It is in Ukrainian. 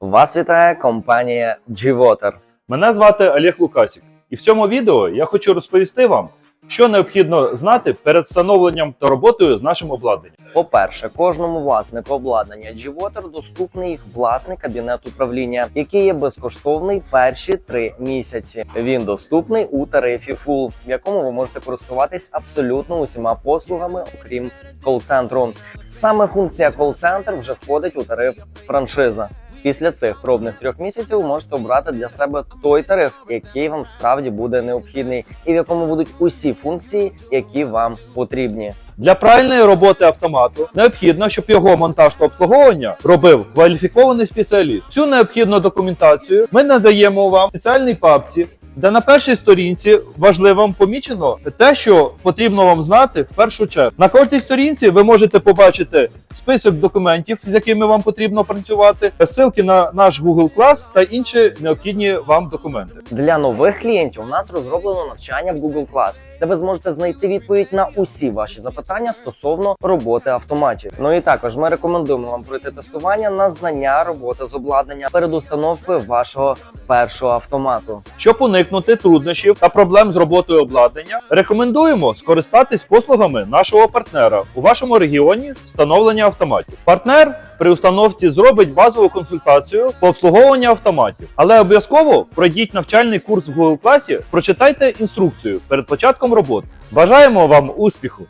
Вас вітає компанія G-Water. Мене звати Олег Лукасік, і в цьому відео я хочу розповісти вам, що необхідно знати перед встановленням та роботою з нашим обладнанням. По-перше, кожному власнику обладнання G-Water доступний їх власний кабінет управління, який є безкоштовний перші три місяці. Він доступний у тарифі Full, в якому ви можете користуватись абсолютно усіма послугами, окрім кол-центру. Саме функція кол-центр вже входить у тариф франшиза. Після цих пробних трьох місяців можете обрати для себе той тариф, який вам справді буде необхідний, і в якому будуть усі функції, які вам потрібні. Для правильної роботи автомату необхідно, щоб його монтаж та обслуговування робив кваліфікований спеціаліст. Цю необхідну документацію ми надаємо вам в спеціальній папці, де на першій сторінці важливо помічено те, що потрібно вам знати в першу чергу. На кожній сторінці ви можете побачити список документів, з якими вам потрібно працювати, ссылки на наш Google Class та інші необхідні вам документи. Для нових клієнтів у нас розроблено навчання в Google Class, де ви зможете знайти відповідь на усі ваші запитання стосовно роботи автоматів. Ну і також ми рекомендуємо вам пройти тестування на знання роботи з обладнання перед установкою вашого першого автомату. Щоб уникнути труднощів та проблем з роботою обладнання, рекомендуємо скористатись послугами нашого партнера у вашому регіоні встановлення автоматів. Партнер при установці зробить базову консультацію по обслуговуванню автоматів, але обов'язково пройдіть навчальний курс в Google класі, прочитайте інструкцію перед початком роботи. Бажаємо вам успіху!